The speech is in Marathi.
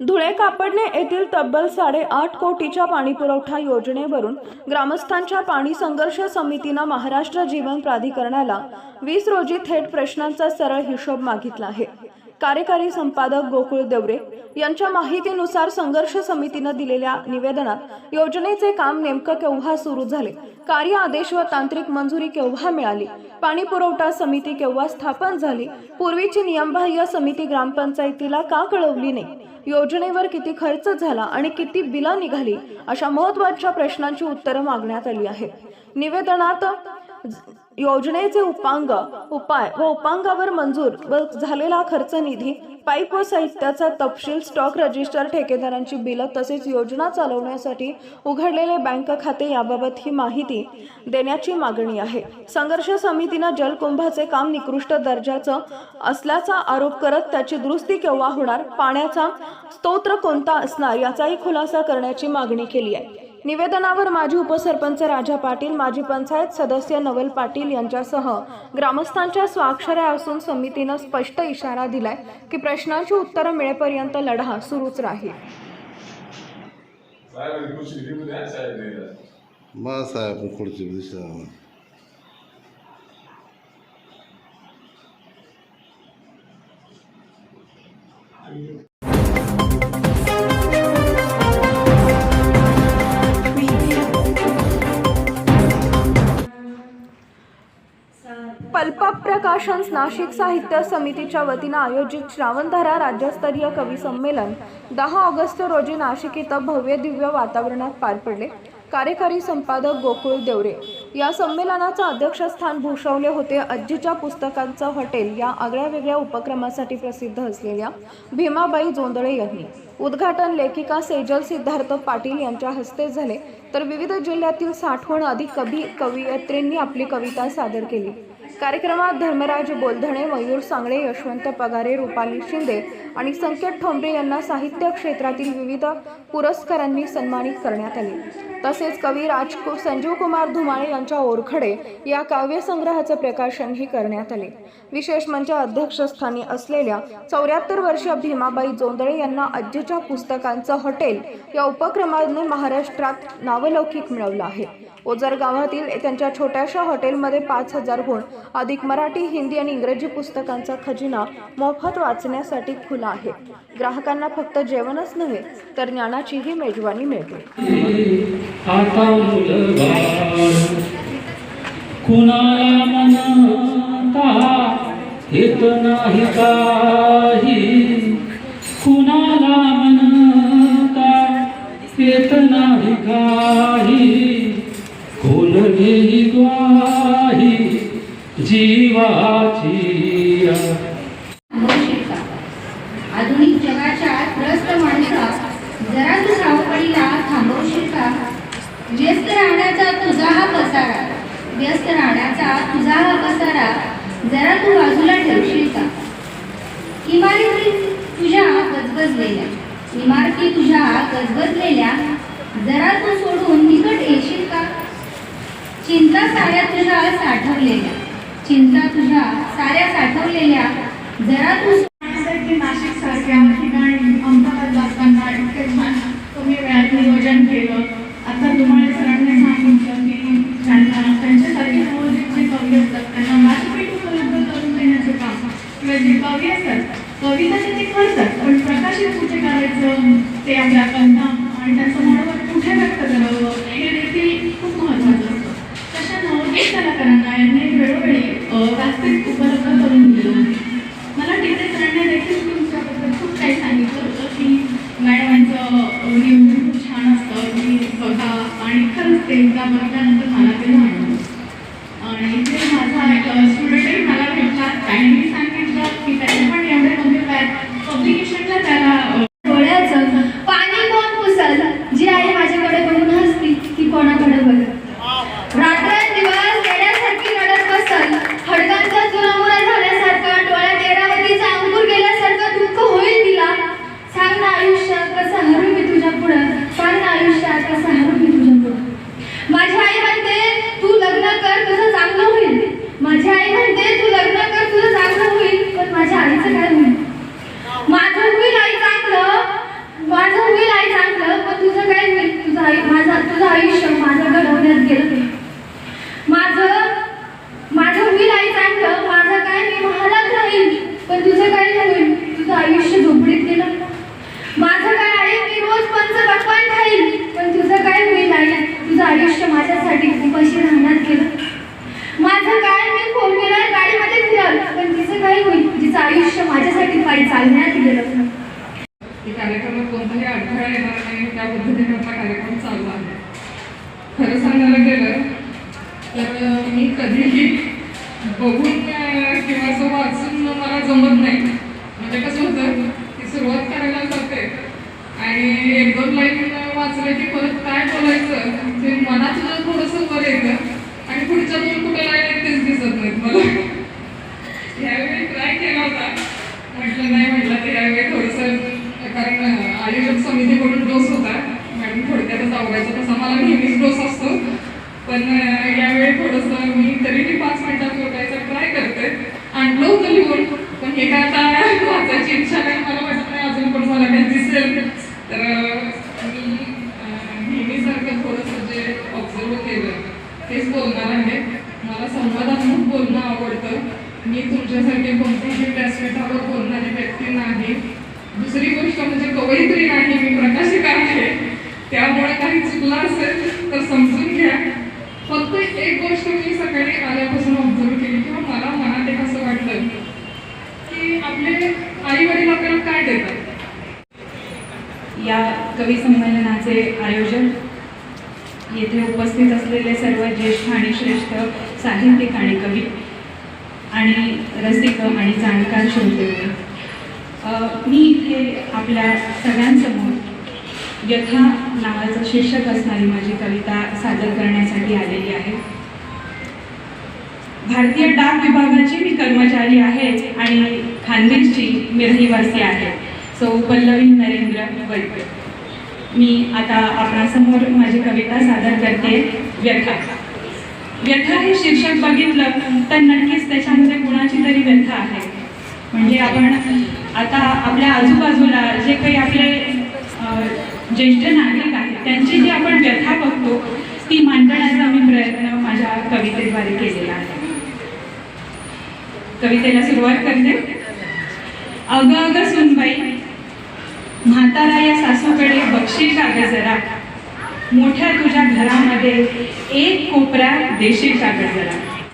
धुळे कापडणे येथील तब्बल साडेआठ कोटीच्या पाणीपुरवठा योजनेवरून ग्रामस्थांच्या पाणी संघर्ष समितीनं महाराष्ट्र जीवन प्राधिकरणाला वीस रोजी थेट प्रश्नांचा सरळ हिशोब मागितला आहे. कार्यकारी संपादक गोकुळ देवरे यांच्या माहितीनुसार संघर्ष समितीनं दिलेल्या निवेदनात योजनेचे काम नेमकं केव्हा सुरू झाले? कार्य आदेश व तांत्रिक मंजुरी केव्हा मिळाली? पाणी पुरवठा समिती केव्हा स्थापन झाली? पूर्वीची नियमबाह्य समिती ग्रामपंचायतीला का कळवली नाही? योजनेवर किती खर्च झाला आणि किती बिला निघाली? अशा महत्त्वाच्या प्रश्नांची उत्तरं मागण्यात आली आहेत. निवेदनात योजनेचे उपांग उपाय व उपांगावर मंजूर व झालेला खर्च निधी पाईप व साहित्याचा तपशील स्टॉक रजिस्टर ठेकेदारांची बिलं तसेच योजना चालवण्यासाठी उघडलेले बँक खाते याबाबत ही माहिती देण्याची मागणी आहे. संघर्ष समितीनं जलकुंभाचे काम निकृष्ट दर्जाचं असल्याचा आरोप करत त्याची दुरुस्ती केव्हा होणार पाण्याचा स्तोत्र कोणता असणार याचाही खुलासा करण्याची मागणी केली आहे. निवेदनावर माजी उपसरपंच राजा पाटील माजी पंचायत सदस्य नवल पाटील यांच्यासह ग्रामस्थांच्या स्वाक्षऱ्या असून समितीनं स्पष्ट इशारा दिलाय की प्रश्नांची उत्तरं मिळेपर्यंत लढा सुरूच राहील. साहेब खुर्ची पल्पा प्रकाशन्स नाशिक साहित्य समितीच्या वतीनं आयोजित श्रावणधारा राज्यस्तरीय कवी संमेलन दहा ऑगस्ट रोजी नाशिक इथं भव्य दिव्य वातावरणात पार पडले. कार्यकारी संपादक गोकुळ देवरे या संमेलनाचं अध्यक्षस्थान भूषवले होते आजीच्या पुस्तकांचं हॉटेल या आगळ्या वेगळ्या उपक्रमासाठी प्रसिद्ध असलेल्या भीमाबाई जोंदळे यांनी. उद्घाटन लेखिका सेजल सिद्धार्थ पाटील यांच्या हस्ते झाले. तर विविध जिल्ह्यातील साठवण अधिक कवी कवयित्रींनी आपली कविता सादर केली. कार्यक्रमात धर्मराज बोलधणे मयूर सांगळे यशवंत पगारे रुपाली शिंदे आणि संकेत ठोंबरे यांना साहित्य क्षेत्रातील विविध पुरस्कारांनी सन्मानित करण्यात आले. तसेच कवी राजकु संजीव कुमार धुमाळे यांच्या ओरखडे या काव्यसंग्रहाचं प्रकाशनही करण्यात आले. विशेष म्हणजे अध्यक्षस्थानी असलेल्या चौऱ्याहत्तर वर्षीय भीमाबाई जोंदळे यांना आजीच्या पुस्तकांचं हॉटेल या उपक्रमाने महाराष्ट्रात नावलौकिक मिळवलं आहे. ओझर गावातील त्यांच्या छोट्याशा हॉटेलमध्ये पाच हजारहून अधिक मराठी हिंदी आणि इंग्रजी पुस्तकांचा खजिना मोफत वाचण्यासाठी खुला आहे. ग्राहकांना फक्त जेवणच नव्हे तर ज्ञानाचीही मेजवानी मिळते. आता कुणाला म्हणता येत नाही काही? घेई ग्वाही जीवाची आधुनिक जगाच्या त्रस्त माणसा जरा तू सावकाळीला थांबवशील का व्यस्त राहण्याचा तुझा हा पसारा व्यस्त राहण्याचा तुझा हा पसारा जरा तू बाजूला ठेवशील का इमारती तुझ्या गजबजलेल्या इमारती तुझ्या गजबजलेल्या जरा तू सोडून निकट येशील? चिंता साऱ्या तुझ्या साठवलेल्या. चिंता तुझ्या साऱ्या साठवलेल्या. जरा तू साठी नाशिक सारख्या ठिकाणी अहमदाबाद असताना इतके छान कमी वेळात नियोजन केलं. आता तुम्हाला सरांनी सांगितलं की त्यांना त्यांच्यासाठी नवोदित जे कवी असतात. त्यांना व्यासपीठ उपलब्ध करून देण्याचं काम. किंवा जे कवी असतात कविता ते ते करतात पण प्रकाशित कुठे करायचं? ते आपल्या कविता आणि त्याचं मनोगत कुठे व्यक्त करावं हे देखील खूप महत्त्वाचं असतं तशा नवोदित कलाकारांना यांनी वेळोवेळी अ, व्यासपीठ उपलब्ध करून दिलं मला तिकडे सरांनी देखील तुमच्याबद्दल खूप काही सांगितलं होतं की मॅडमांचं नियोजन खूप छान असतं. की बघा आणि खरंच ते एकदा बघितल्यानंतर मला ते जाणवलं आणि इथे माझा एक स्टुडंटही मला भेटला. त्यांनी कधीही बघून किंवा असं वाचून मला जमत नाही. म्हणजे कसं होतं की सुरुवात करायला जाते. आणि एक दोन लाईन वाचलं की परत काय बोलायचं ते मनात थोडंसं वर येतं. आणि पुढच्या दोन कुठे लाईन आहेत तेच दिसत नाहीत मला यावेळी ट्राय केला होता म्हटलं नाही म्हटलं तर यावेळी थोडंसं कारण अं, आयोजक समितीकडून डोस होता मॅडम थोडक्यातच आवडायचा तसा मला नेहमीच डोस असतो पण अं, यावेळी थोडंसं मी तरीही पाच मिनिटात लोकायचा ट्राय करते आणलं होतं लिहून पण हे काय आता वाचायची इच्छा काही मला वाटत नाही अजून पण मला काही दिसेल तर अं, मी अं, नेहमीसारखं थोडंसं जे ऑब्झर्व केलं तेच बोलणार आहे मला संवादात्मक बोलणं आवडतं. मी तुमच्यासारखे कोणत्याही व्यासपीठावर बोलणारे व्यक्ती नाही. दुसरी गोष्ट म्हणजे कवयित्री नाही मी प्रकाशित आहे. त्यामुळे काही चुकलं असेल तर समजून घ्या. फक्त एक गोष्ट मी सकाळी आल्यापासून ऑब्झर्व केली किंवा मला मनात एक असं वाटलं की आपले आई वडील आपल्याला काय देतात? या कवी संमेलनाचे आयोजन. येथे उपस्थित असलेले सर्व ज्येष्ठ आणि श्रेष्ठ साहित्यिक आणि कवी आणि रसिक आणि जाणकार श्रोते मी इथे आपल्या सगळ्यांसमोर व्यथा नावाचं शीर्षक असणारी माझी कविता सादर करण्यासाठी आलेली आहे. भारतीय डाक विभागाची मी कर्मचारी आहे आणि खानदेशची मी रहिवासी आहे. सो पल्लवी नरेंद्र वैद्य मी आता आपणासमोर माझी कविता सादर करते. व्यथा. व्यथा हे शीर्षक बघितलं तर नक्कीच त्याच्यामध्ये कुणाची तरी व्यथा आहे. म्हणजे आपण आता आपल्या आजूबाजूला जे काही आपले ज्येष्ठ नागरिक आहेत त्यांची जी आपण व्यथा बघतो ती मांडण्याचा मी प्रयत्न माझ्या कवितेद्वारे केलेला आहे. कवितेला सुरुवात करते. अग अग सुनबाई म्हातारा या सासूकडे बक्षीस का जरा. मोठ्या तुझ्या घरामध्ये एक कोपरा देशील का ग जरा